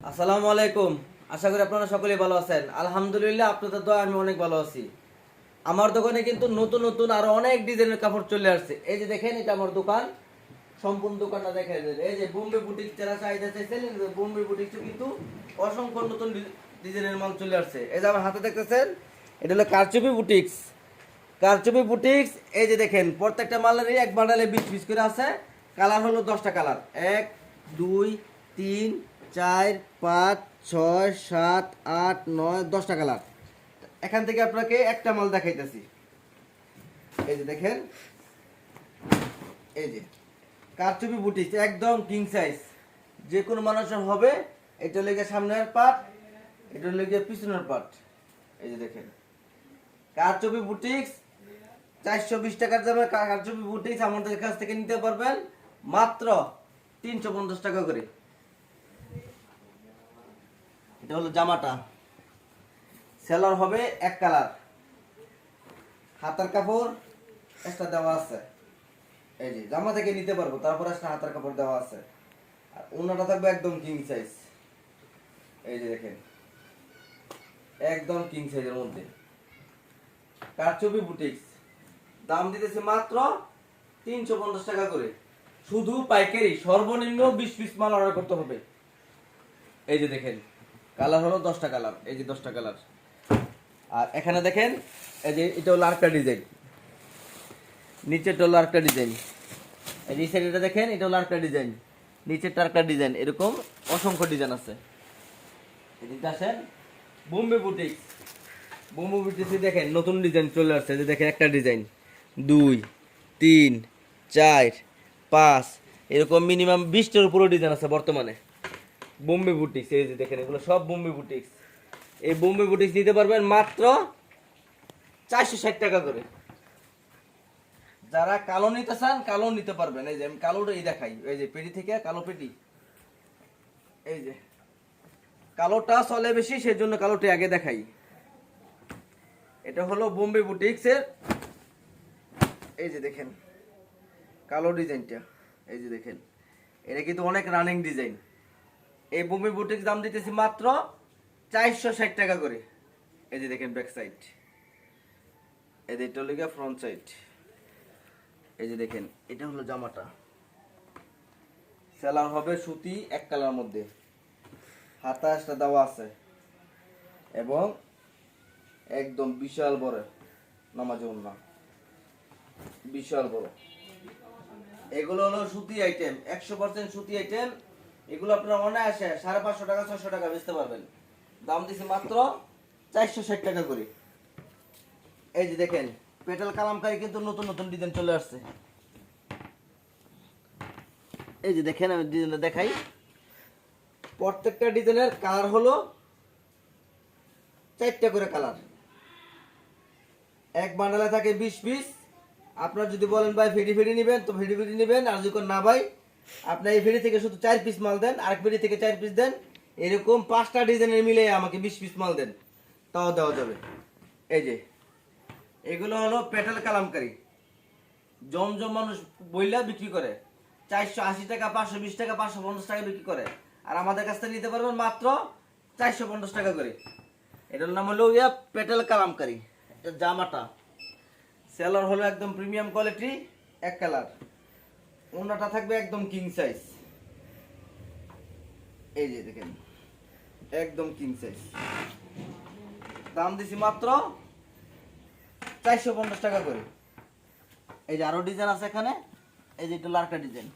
আসসালামু আলাইকুম। আশা করি আপনারা সকলেই ভালো আছেন। আলহামদুলিল্লাহ আপনাদের দোয়া আমি অনেক ভালো আছি। আমার দোকানে কিন্তু নতুন নতুন আরও অনেক ডিজাইনের কাপড় চলে আসছে। এই যে দেখেন, এটা আমার দোকান। সম্পূর্ণ দোকানটা দেখেন এই যে বোম্বে বুটিক, যারা চাহিদা চাইছেন বোম্বে বুটিক কিন্তু অসংখ্য নতুন ডিজাইনের মাল চলে আসছে। এই যে আমার হাতে দেখতেছেন, এটা হলো কারচুপি বুটিক্স। কারচুপি বুটিক্স, এই যে দেখেন, প্রত্যেকটা মালেরই এক বান্ডালে বিশ পিস করে আছে। কালার হলো দশটা কালার। এক, দুই, তিন চার, পাঁচ, ছয়, সাত, আট, নয় দশটা কালার এখান থেকে আপনাকে একটা মাল দেখাইতেছি। এই যে দেখেন। এই যে। কারচুপি বুটিক্স একদম কিং সাইজ যে কোনো মানুষের হবে, এটা লেগে সামনের পার্ট এটা লেগে পিছনের পার্ট এই যে দেখেন। কারচুপি বুটিক্স চারশো বিশ টাকার দামে কারচুপি বুটিক্স আমাদের কাছ থেকে নিতে পারবেন মাত্র তিনশো পঞ্চাশ টাকা করে। এটা হলো জামাটা। সেলার হবে এক কালার। হাতার কাপড় একটা দেওয়া আছে। এই যে, জামা থেকে নিতে পারব, তারপর একটা হাতার কাপড় দেওয়া আছে। আর ওনাটা থাকবে একদম কিং সাইজ এই যে দেখেন, একদম কিং সাইজের মধ্যে। কারচুপি বুটিক্স। দাম দিতেছে মাত্র তিনশো পঞ্চাশ টাকা করে। শুধু পাইকারি, সর্বনিম্ন বিশ পিস মাল অর্ডার করতে হবে। এই যে দেখেন কালার হলো দশটা কালার, এই যে দশটা কালার। আর এখানে দেখেন, এই যে এটা হলো আরেকটা ডিজাইন। নিচেরটা হলো আরেকটা ডিজাইন। এই যে সাইডটা দেখেন, এটা হলো আরেকটা ডিজাইন। নিচেরটা আরেকটা ডিজাইন, এরকম অসংখ্য ডিজাইন আছে। এদিকে আসেন বোম্বে বুটিক্স বোম্বে বুটিক্সে দেখেন, নতুন ডিজাইন চলে আসছে। যে দেখেন একটা ডিজাইন। দুই, তিন, চার, পাঁচ, এরকম মিনিমাম বিশটার উপরও ডিজাইন আছে বর্তমানে। বোম্বে বুটিক্স, এই যে দেখেন, এগুলো সব বোম্বে বুটিক্স। এই বোম্বে বুটিক্স নিতে পারবেন মাত্র চারশো ষাট টাকা করে। যারা কালো নিতে চান, কালো নিতে পারবেন। এই যে আমি কালোটা এই দেখাই, এই যে পেটি থেকে কালো পেটি। এই যে, কালোটা চলে বেশি, সেজন্য কালোটি আগে দেখাই। এটা হলো বোম্বে বুটিক্সের, এই যে দেখেন, কালো ডিজাইনটা, এই যে দেখেন। এটা কিন্তু অনেক রানিং ডিজাইন এই বোম্বে বুটিক্স দাম দিতেছি মাত্র চারশো ষাট টাকা করে। এই যে দেখেন ব্যাক সাইড এই যে এটা হলো ফ্রন্ট সাইড এই যে দেখেন, এটা হলো জামাটা। সেলার হবে সুতি এক কালার মধ্যে। হাতাশটা দেওয়া আছে। এবং একদম বিশাল বড় নামাজ না বিশাল বড়। এগুলো হলো সুতি আইটেম একশো পার্সেন্ট সুতি আইটেম এগুলো আপনার আপনারা অনায়াসে সাড়ে পাঁচশো টাকা ছশো টাকা বেচতে পারবেন। দাম দিছি মাত্র চারশো ষাট টাকা করে। এই যে দেখেন, পেটাল কালামকারি কিন্তু নতুন নতুন ডিজাইন চলে আসছে। এই যে দেখেন, আমি ডিজাইনটা দেখাই। প্রত্যেকটা ডিজাইনের কালার হলো চারটা করে কালার। এক বান্ডালে থাকে বিশ পিস। আপনার যদি বলেন, ভাই ফেরি ফেরি নেবেন, তো ফেরি ফেরি নেবেন। আর যদি না, ভাই আপনার এই ফেরি থেকে শুধু চার পিস মাল দেন আর ফেরি থেকে চার পিস দেন, এরকম পাঁচটা ডিজাইনের মিলে আমাকে বিশ পিস মাল দেন। তাও দেওয়া যাবে। এই যে, এগুলো হলো পেটাল কালামকারি। জমজম মানুষ বইলা বিক্রি করে। চারশো আশি টাকা, পাঁচশো বিশ টাকা, পাঁচশো পঞ্চাশ টাকা বিক্রি করে। আর আমাদের কাছ থেকে নিতে পারবেন মাত্র চারশো পঞ্চাশ টাকা করে। এটার নাম হলো ইয়া পেটাল কালামকারি। এটা জামাটা। সেলার হলো একদম প্রিমিয়াম কোয়ালিটি এক কালার ওনাটা থাকবে একদম কিং সাইজ এই যে দেখেন, একদম কিং সাইজ দাম দিছি মাত্র চারশো পঞ্চাশ টাকা করে। এই যে আরও ডিজাইন আছে এখানে, এই যে এটা হলো আরেকটা ডিজাইন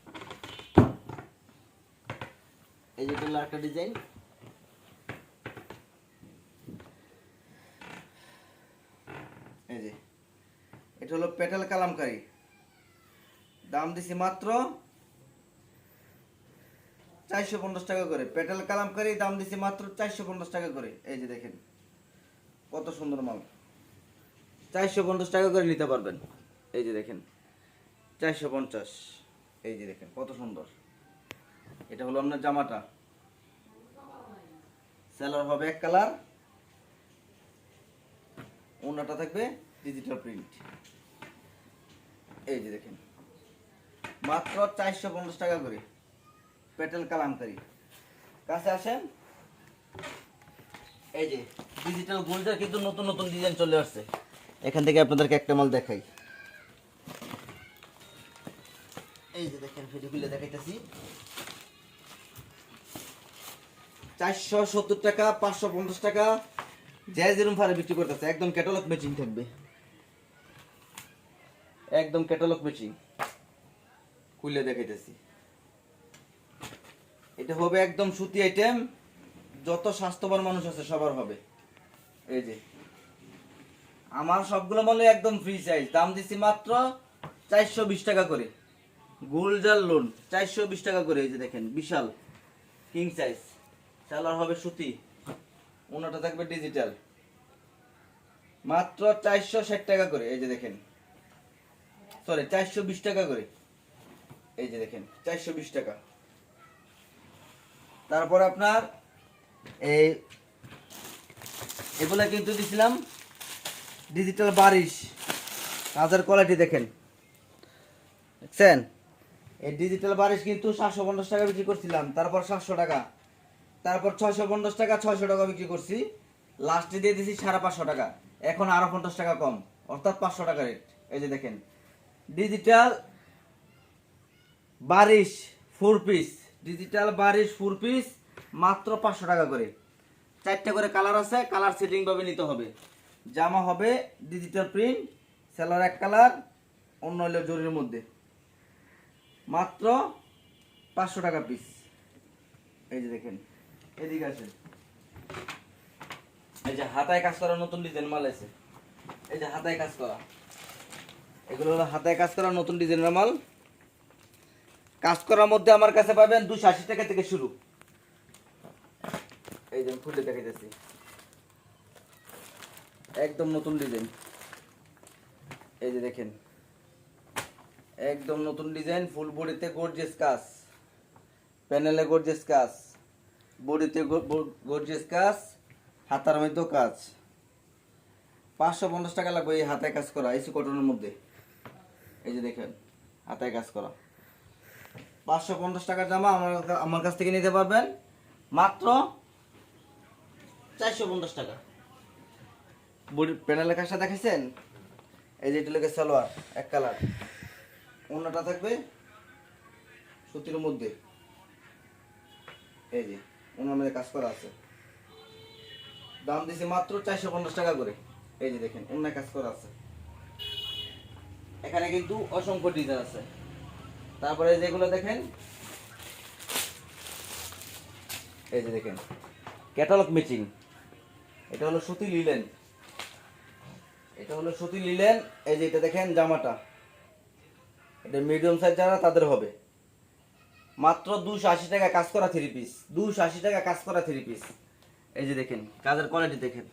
এই যে এটা হলো আরেকটা ডিজাইন এই যে, এটা হলো পেটাল কালামকারি। দাম দিছি মাত্র চারশো পঞ্চাশ টাকা করে। পেটাল কালামকারি দাম দিছি মাত্র চারশো পঞ্চাশ টাকা করে। এই যে দেখেন, কত সুন্দর মাল। চারশো পঞ্চাশ টাকা করে নিতে পারবেন। এই যে দেখেন, চারশো পঞ্চাশ। এই যে দেখেন, কত সুন্দর। এটা হলো আপনার জামাটা। সেলার হবে এক কালার। ওনাটা থাকবে ডিজিটাল প্রিন্ট এই যে দেখেন মাত্র চারশো পঞ্চাশ টাকা করে। পেটেল কালামকারি। কাছে আসেন। এই যে ডিজিটাল গোল্ডের কিন্তু নতুন নতুন ডিজাইন চলে আসছে। এখান থেকে আপনাদেরকে একটা মাল দেখাই। এই যে দেখেন খুলে দেখাইতেছি। চারশো সত্তর টাকা, পাঁচশো পঞ্চাশ টাকা। যে যেরকম ফারে বিক্রি করতেছে, একদম ক্যাটালগ ম্যাচিং থাকবে। একদম ক্যাটালগ ম্যাচিং খুলে দেখাইতেছি। এটা হবে একদম সুতি আইটেম যত স্বাস্থ্যবান মানুষ আছে সবার হবে। এই যে। আমার সবগুলো মালে একদম ফ্রি সাইজ দাম দিচ্ছি মাত্র চারশো বিশ টাকা করে। গোল্ডার লোন চারশো বিশ টাকা করে, এই যে দেখেন, বিশাল কিং সাইজ সালোয়ার হবে সুতি, ওনাটা থাকবে ডিজিটাল মাত্র চারশো ষাট টাকা করে, এই যে দেখেন। সরি চারশো বিশ টাকা করে। এই যে দেখেন, চারশো বিশ টাকা। তারপর আপনার এই, এগুলা কিন্তু দিছিলাম ডিজিটাল বারিশ। কাজের কোয়ালিটি দেখেন। দেখছেন? এই ডিজিটাল বারিশ কিন্তু সাতশো পঞ্চাশ টাকা বিক্রি করছিলাম, তারপর সাতশো টাকা। তারপর ছয়শো পঞ্চাশ টাকা, ছয়শো টাকা বিক্রি করছি। লাস্টে দিয়ে দিছি সাড়ে পাঁচশো টাকা। এখন আরও পঞ্চাশ টাকা কম, অর্থাৎ পাঁচশো টাকা রেট এই যে দেখেন ডিজিটাল বারিশ ফোর পিস ডিজিটাল বারিশ ফোর পিস মাত্র পাঁচশো টাকা করে। চারটে করে কালার আছে কালার সেটিং ভাবে নিতে হবে। জামা হবে ডিজিটাল প্রিন্ট সেলার এক কালার অন্য হলো জরির মধ্যে। মাত্র পাঁচশো টাকা পিস এই যে দেখেন, এদিকে আসেন। এই যে হাতায় কাজ করা নতুন ডিজাইন মাল আছে। এই যে হাতায় কাজ করা। এগুলো হলো হাতায় কাজ করা নতুন ডিজাইনের মাল। কাজ করার মধ্যে আমার কাছে পাবেন দুশো আশি টাকা থেকে শুরু। এই যে খুলে দেখাইতেছি। একদম নতুন ডিজাইন। এই যে দেখেন। একদম নতুন ডিজাইন, ফুল বডিতে গর্জিয়াস কাজ। প্যানেলে গর্জিয়াস কাজ। বডিতে গর্জিয়াস কাজ। হাতার মধ্যেও কাজ। পাঁচশো পঞ্চাশ টাকা লাগবে এই হাতায় কাজ করা এসি কটনের মধ্যে। এই যে দেখেন, হাতায় কাজ করা। পাঁচশো পঞ্চাশ টাকার জামা আমার আমার কাছ থেকে নিতে পারবেন। মাত্র চারশো পঞ্চাশ টাকা। বডি প্যানেলের কাজটা দেখেছেন এই যে এটা লেগে সালোয়ার, এক কালার। অন্যটা থাকবে সুতির মধ্যে। এই যে অন্যান্য কাজ করা আছে। দাম দিছি মাত্র চারশো পঞ্চাশ টাকা করে। এই যে দেখেন অন্য কাজ করা আছে। এখানে কিন্তু অসংখ্য ডিজাইন আছে। তারপরে যেগুলো দেখেন, এই যে দেখেন ক্যাটালগ ম্যাচিং এটা হলো সুতি লিলেন। এটা হলো সুতি লিলেন, এই যে এটা দেখেন জামাটা। এটা মিডিয়াম সাইজ যারা, তাদের হবে। মাত্র দুশো আশি টাকা কাজ করা থ্রি পিস দুশো আশি টাকা কাজ করা থ্রি পিস এই যে দেখেন, কাজের কোয়ালিটি দেখেন।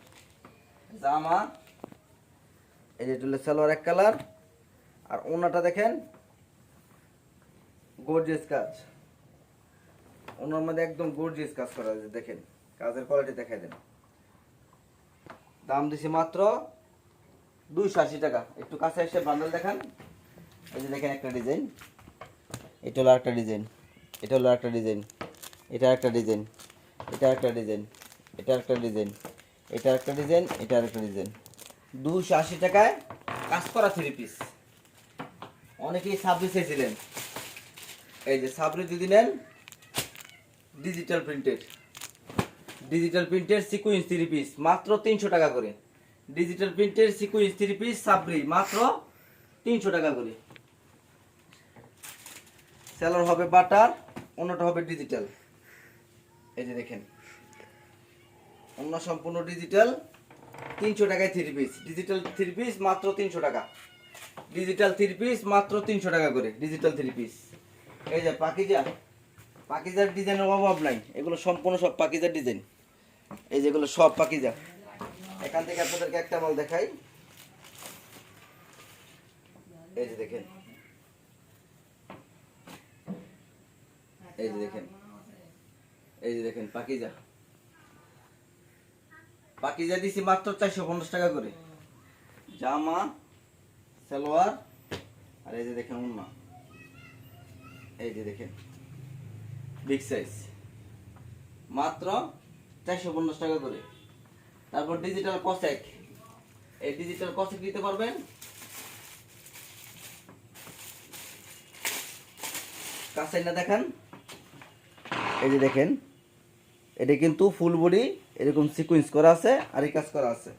জামা, এই যে এটা হলো সালোয়ার এক কালার। আর ওনাটা দেখেন গর্জিয়াস কাজ। ওনার মধ্যে একদম গর্জিয়াস কাজ করা আছে, দেখেন। কাজের কোয়ালিটি দেখাই দেন। দাম দিছি মাত্র দুইশো আশি টাকা। একটু কাছে এসে বান্ডেল দেখান। এই যে দেখেন একটা ডিজাইন এটা হলো একটা ডিজাইন এটা হলো একটা ডিজাইন এটা একটা ডিজাইন এটা একটা ডিজাইন এটা একটা ডিজাইন এটা একটা ডিজাইন এটা একটা ডিজাইন দুশো আশি টাকায় কাজ করা থ্রি পিস অনেকেই সাবরি চেয়েছিলেন এই যে সাবরি যদি নেন ডিজিটাল প্রিন্টেড ডিজিটাল প্রিন্টের সিকুয়েন্স থ্রি পিস মাত্র তিনশো টাকা করে। ডিজিটাল প্রিন্টের সিকুয়েন্স থ্রি পিস সাবরি, মাত্র তিনশো টাকা করে। সেলার হবে বাটার অন্যটা হবে ডিজিটাল এই যে দেখেন। অন্য সম্পূর্ণ ডিজিটাল তিনশো টাকায় three piece digital three piece মাত্র তিনশো টাকা। ডিজিটাল থ্রি পিস মাত্র তিনশো টাকা করে। ডিজিটাল থ্রি পিস এই যে পাকিজা, পাকিজার ডিজাইনের অভাব নাই। এগুলো সম্পূর্ণ সব পাকিজার ডিজাইন। এই যেগুলো সব পাকিজা। এখান থেকে আপনাদেরকে একটা মাল দেখাই। এই যে দেখেন। এই যে দেখেন। এই যে দেখেন, পাকিজা। পাকিজা দিছি মাত্র চারশো পঞ্চাশ টাকা করে। জামা, সালোয়ার, আর এই যে দেখেন উন্না এই যে দেখেন বিগ সাইজ মাত্র চারশো পঞ্চাশ টাকা করে। তারপর ডিজিটাল কসেক এই ডিজিটাল কসেক পারবেন। না দেখেন। এই যে দেখেন, এটা কিন্তু ফুল বডি এরকম সিকোয়েন্স করা আছে, আর কাজ করা আছে।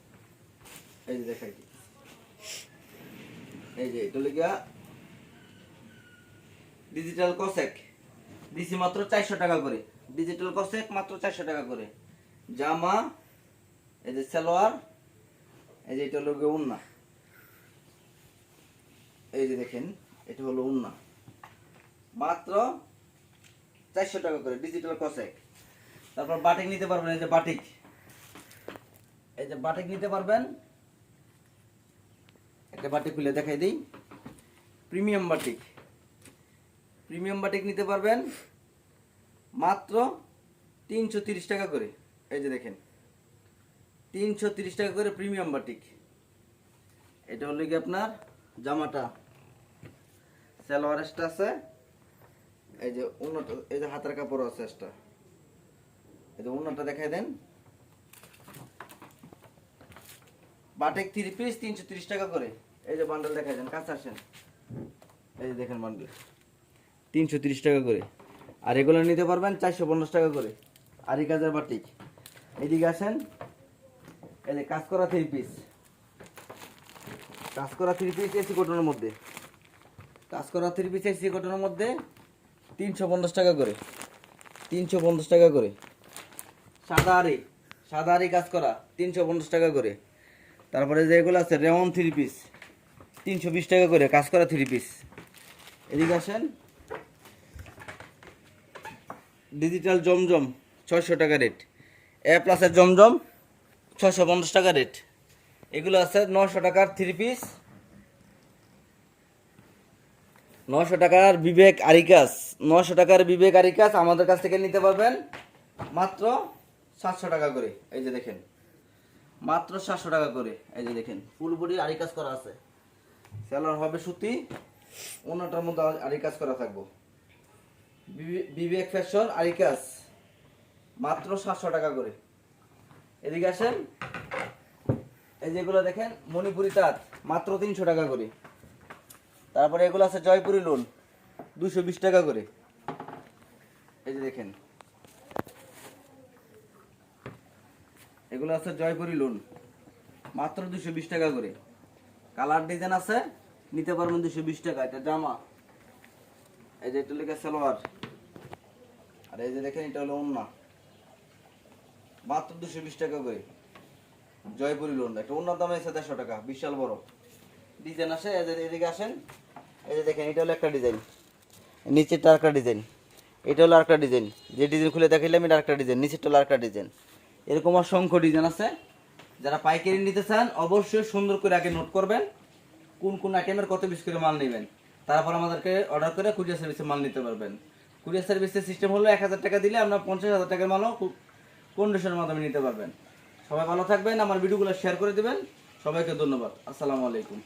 এই যে দেখাই। এই যে এটা ডিজিটাল কসেক দিছি মাত্র চারশো টাকা করে। ডিজিটাল কসেক মাত্র চারশো টাকা করে। জামা, এই যে সালোয়ার, এই যে এটা হলো উন্না। এই যে দেখেন, এটা হলো উন্না। মাত্র চারশো টাকা করে ডিজিটাল কসেক তারপর বাটিক নিতে পারবেন, এই যে বাটিক। এই যে বাটিক নিতে পারবেন। একটা বাটিক খুলে দেখাই দিই। Premium batik. প্রিমিয়াম বাটিক নিতে পারবেন। মাত্র তিনশো টাকা করে। এই যে দেখেন, তিনশো টাকা করে প্রিমিয়াম বাটিক এটা হলো কি আপনার জামাটা। সালোয়ার এক্সট্রা আছে। এই যে উন্নত এই যে হাতের কাপড় আছে এক্সট্রা এই যে উন্নতটা দেখাই দেন। বাটিক থ্রি পিস তিনশো টাকা করে। এই যে বান্ডেল দেখাই দেন, কাছে আসেন। এই যে দেখেন বান্ডেল তিনশো তিরিশ টাকা করে। আর এগুলো নিতে পারবেন চারশো পঞ্চাশ টাকা করে। আরি কাজের বাটিক এদিকে আসেন। এই কাজ করা থ্রি পিস কাজ করা থ্রি পিস এসি কটনের মধ্যে। কাজ করা থ্রি পিস এসি কটনের মধ্যে তিনশো পঞ্চাশ টাকা করে। তিনশো পঞ্চাশ টাকা করে। সাদা আরি সাদা আরি কাজ করা তিনশো পঞ্চাশ টাকা করে। তারপরে যেগুলো আছে রেমন থ্রি পিস তিনশো বিশ টাকা করে কাজ করা থ্রি পিস এদিকে আসেন। ডিজিটাল জমজম, ছয়শো টাকা রেট। এ প্লাসের জমজম, ছয়শো পঞ্চাশ টাকা রেট। এগুলো আছে নশো টাকার থ্রি পিস নশো টাকার বিবেক আরিকাস। নশো টাকার বিবেক আরিকাস আমাদের কাছ থেকে নিতে পারবেন মাত্র সাতশো টাকা করে। এই যে দেখেন, মাত্র সাতশো টাকা করে। এই যে দেখেন, ফুল বডি আরিকাস করা আছে। সেলার হবে সুতি অন্যটার মধ্যে আরিকাস করা থাকব। বিবেক ফ্যাশন আরিকাস মাত্র সাতশো টাকা করে। এদিকে আসেন। এই যেগুলো দেখেন, মণিপুরি তাঁত, মাত্র তিনশো টাকা করে। তারপরে এগুলো আছে জয়পুরি লোন, দুশো বিশ টাকা করে। এই যে দেখেন। এগুলো আছে জয়পুরি লোন, মাত্র দুশো বিশ টাকা করে। কালার ডিজাইন আছে, নিতে পারবেন দুশো বিশ টাকা। এটা জামা। এই যে এটা লেখা সালোয়ার। আর এই যে দেখেন, এটা হলো ওন্না মাত্র দুশো বিশ টাকা করে। জয়পুরি লোন। একটা ওনার দাম এসে দেড়শো টাকা, বিশাল বড়। ডিজাইন আসে যে এদিকে আসেন। এই যে দেখেন, এটা হলো একটা ডিজাইন। নিচেরটা আরেকটা ডিজাইন। এটা হলো আরেকটা ডিজাইন। যে ডিজাইন খুলে দেখাইলাম, এটা আরেকটা ডিজাইন। নিচেরটা হলো আরেকটা ডিজাইন। এরকম অসংখ্য ডিজাইন আছে। যারা পাইকারি নিতে চান, অবশ্যই সুন্দর করে আগে নোট করবেন। কোন কোন আইটেমের কত পিস মাল নেবেন। তারপর আমাদেরকে অর্ডার করে কুরিয়ার সার্ভিসে মাল নিতে পারবেন। কুরিয়ার সার্ভিসের সিস্টেম হলো এক হাজার টাকা দিলে আপনার পঞ্চাশ হাজার টাকার মালও কন্ডিশনের মাধ্যমে নিতে পারবেন। সবাই ভালো থাকবেন, আমার ভিডিওগুলো শেয়ার করে দেবেন। সবাইকে ধন্যবাদ। আসসালামু আলাইকুম।